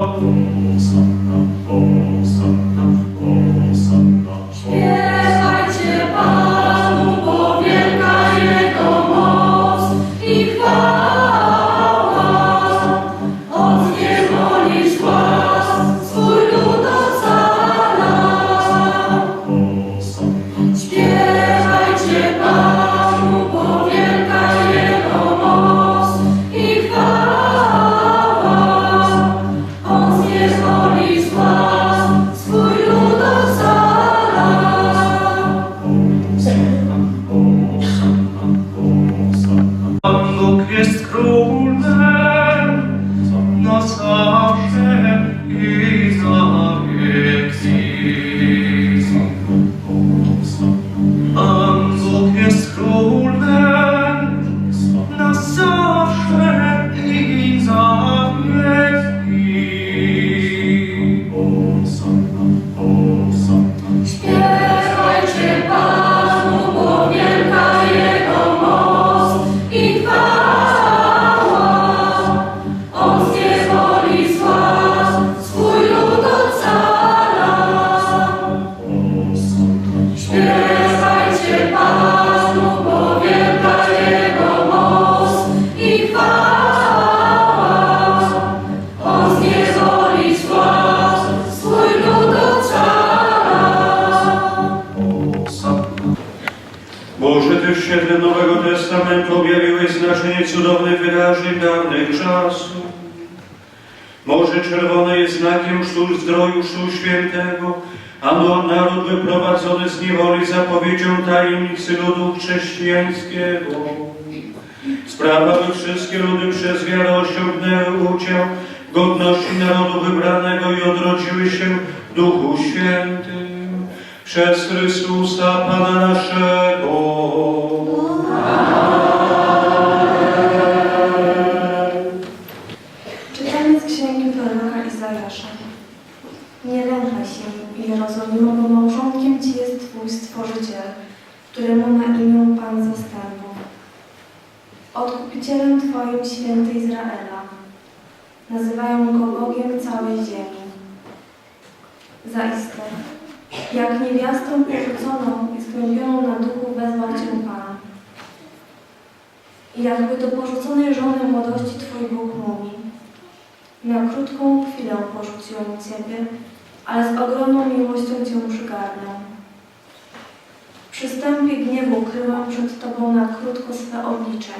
Bom som. Testamentu objawiłeś znaczenie cudownych wydarzeń dawnych czasów. Morze Czerwone jest znakiem sztul zdroju sztul świętego, a no- naród wyprowadzony z niewoli zapowiedzią tajemnicy ludu chrześcijańskiego. Sprawa, by wszystkie ludy przez wiarę osiągnęły udział godności narodu wybranego i odrodziły się w Duchu Świętym przez Chrystusa Pana naszego. Czytanie Nie lękaj się, Jerozolimo, bo małżonkiem Ci jest Twój Stworzyciel, któremu na imię Pan zastępów. Odkupicielem Twoim święty Izraela. Nazywają Go Bogiem całej ziemi. Zaiste, jak niewiastą porzuconą i skłębioną na duchu wezwał Cię Pan. I jakby do porzuconej żony młodości Twój Bóg mówi. Na krótką chwilę porzuciłem Ciebie, ale z ogromną miłością Cię przygarnę. W przystępie gniewu kryłam przed Tobą na krótko swe oblicze,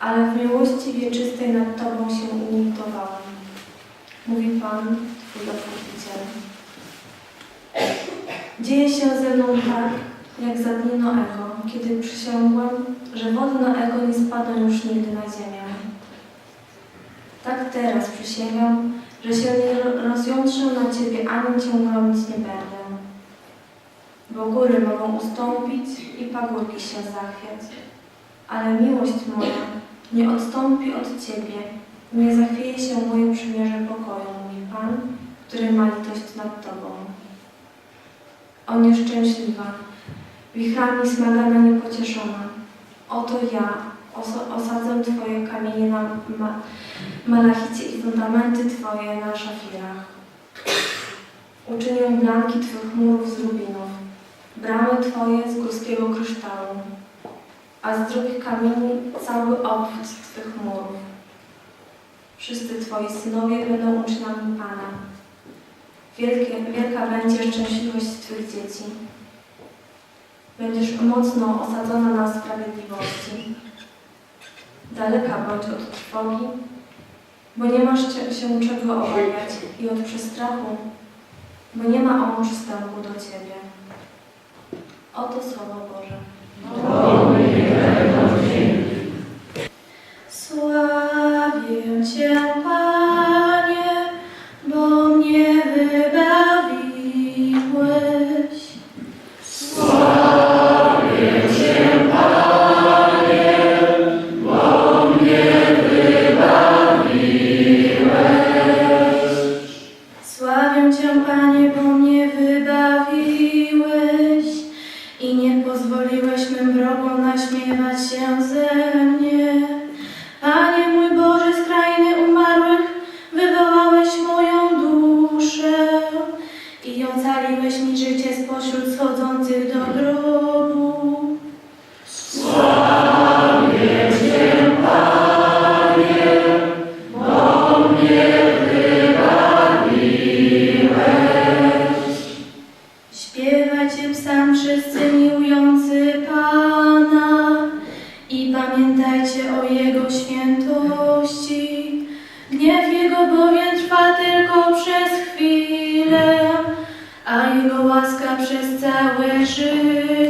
ale w miłości wieczystej nad Tobą się ulitowałem. Mówi Pan, Twój Odkupiciel. Dzieje się ze mną tak, jak za dni Noego, kiedy przysiągłam, że wody Noego nie spadną już nigdy na ziemię. Tak teraz przysięgam, że się nie rozjątrzę na Ciebie, ani Cię gromić nie będę. Bo góry mogą ustąpić i pagórki się zachwiać, ale miłość moja nie odstąpi od Ciebie, nie zachwieje się moje przymierze pokoju, mówi Pan, który ma litość nad Tobą. O nieszczęśliwa, wichrami smagana niepocieszona, oto ja osadzę Twoje kamienie na ma- malachicie i fundamenty Twoje na szafirach. Uczynię blanki Twych murów z rubinów, bramy Twoje z górskiego kryształu, a z drugich kamieni cały obwód Twych murów. Wszyscy Twoi synowie będą uczniami Pana. Wielkie, wielka będzie szczęśliwość Twych dzieci. Będziesz mocno osadzona na sprawiedliwości. Daleka bądź od trwogi, bo nie masz się czego obawiać i od przestrachu, bo nie ma on przystępu do Ciebie. Oto Słowo Boże. Sławię Cię, miłujący Pana i pamiętajcie o Jego świętości. Gniew Jego bowiem trwa tylko przez chwilę, a Jego łaska przez całe życie.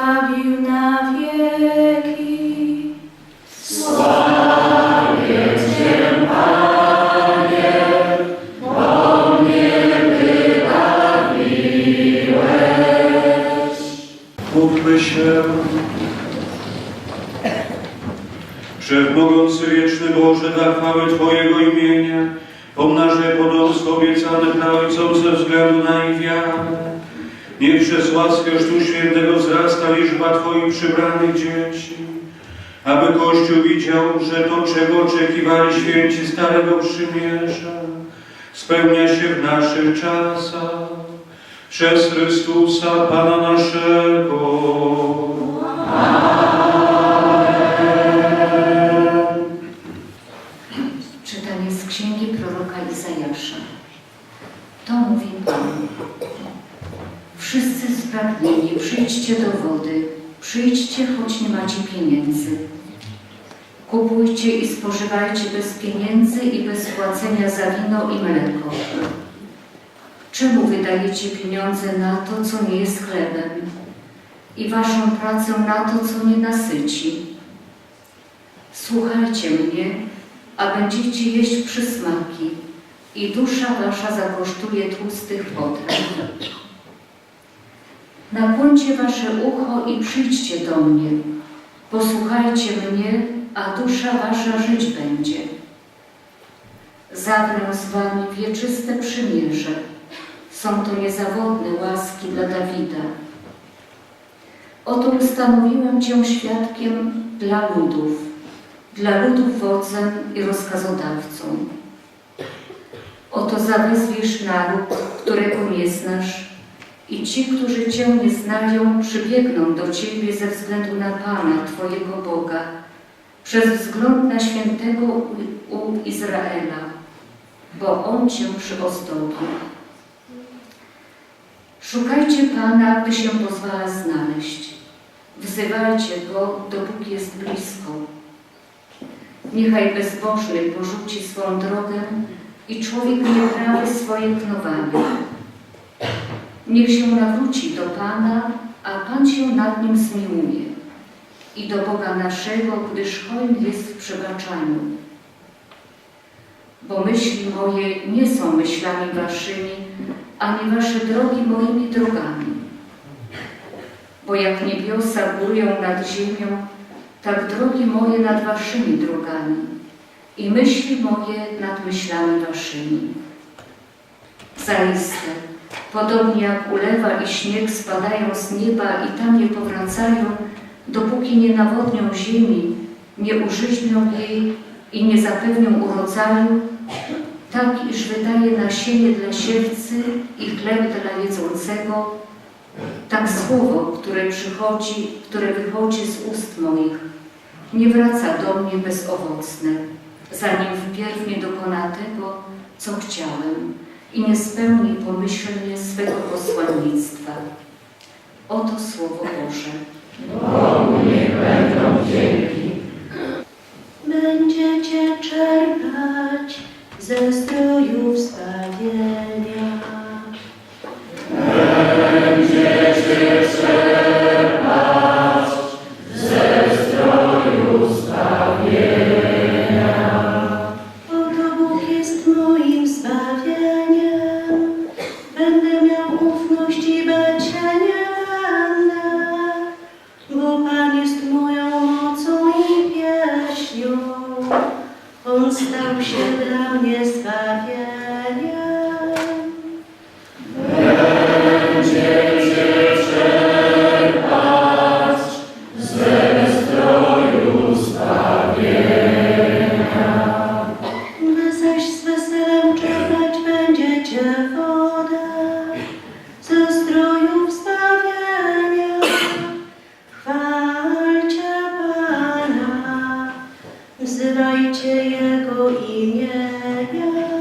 Cię sławił na wieki. Módlmy się. Wszechmogący wieczny Boże, dla chwały Twojego imienia, pomnażaj podomstwo obiecane dla Ojcom ze względu na ich wiarę. Niech przez łaskę Chrztu Świętego wzrasta liczba Twoich przybranych dzieci, aby Kościół widział, że to, czego oczekiwali święci Starego Przymierza, spełnia się w naszych czasach. Przez Chrystusa Pana naszego. Przyjdźcie, choć nie macie pieniędzy. Kupujcie i spożywajcie bez pieniędzy i bez płacenia za wino i mleko. Czemu wydajecie pieniądze na to, co nie jest chlebem i waszą pracę na to, co nie nasyci? Słuchajcie mnie, a będziecie jeść przysmaki i dusza wasza zakosztuje tłustych potraw. Nakłońcie wasze ucho i przyjdźcie do mnie. Posłuchajcie mnie, a dusza wasza żyć będzie. Zawrę z wami wieczyste przymierze. Są to niezawodne łaski dla Dawida. Oto ustanowiłem Cię świadkiem dla ludów, dla ludów wodzem i rozkazodawcą. Oto zawezwiesz naród, którego nie znasz i ci, którzy Cię nie znają, przybiegną do Ciebie ze względu na Pana, Twojego Boga, przez wzgląd na świętego u, Izraela, bo On Cię przyozdobnił. Szukajcie Pana, gdy się pozwala znaleźć. Wzywajcie Go, dopóki jest blisko. Niechaj bezbożny porzuci swą drogę i człowiek nieprawy swoje knowanie. Niech się nawróci do Pana, a Pan się nad nim zmiłuje i do Boga naszego, gdyż hojny jest w przebaczaniu. Bo myśli moje nie są myślami waszymi, ani wasze drogi moimi drogami. Bo jak niebiosa górują nad ziemią, tak drogi moje nad waszymi drogami i myśli moje nad myślami waszymi. Zaiste, podobnie jak ulewa i śnieg spadają z nieba i tam nie powracają, dopóki nie nawodnią ziemi, nie użyźnią jej i nie zapewnią urodzaju, tak iż wydaje nasienie dla siewcy i chleb dla jedzącego, tak słowo, które przychodzi, które wychodzi z ust moich, nie wraca do mnie bezowocne, zanim wpierw nie dokona tego, co chciałem i nie spełni pomyślnie swego posłannictwa. Oto Słowo Boże. Będziecie się Jego imienia.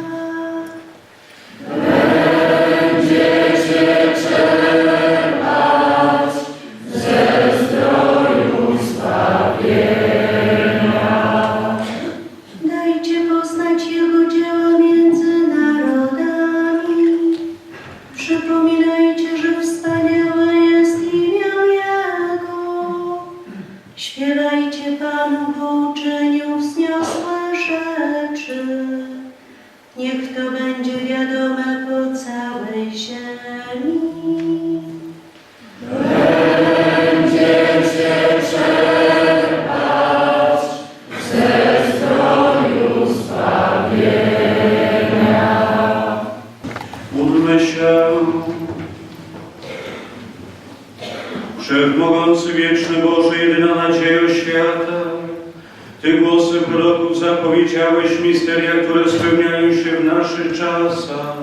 Wieczny Boże, jedyna nadzieja świata, Ty głosem proroków zapowiedziałeś misteria, które spełniają się w naszych czasach.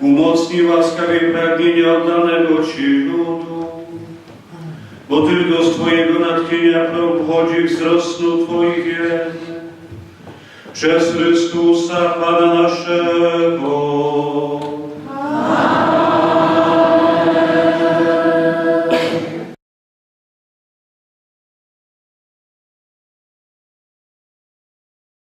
Umocnij łaskawie pragnienia oddanego Ci ludu, bo tylko z Twojego natchnienia pochodzi wzrost snu Twoich wiernych. Przez Chrystusa Pana naszego.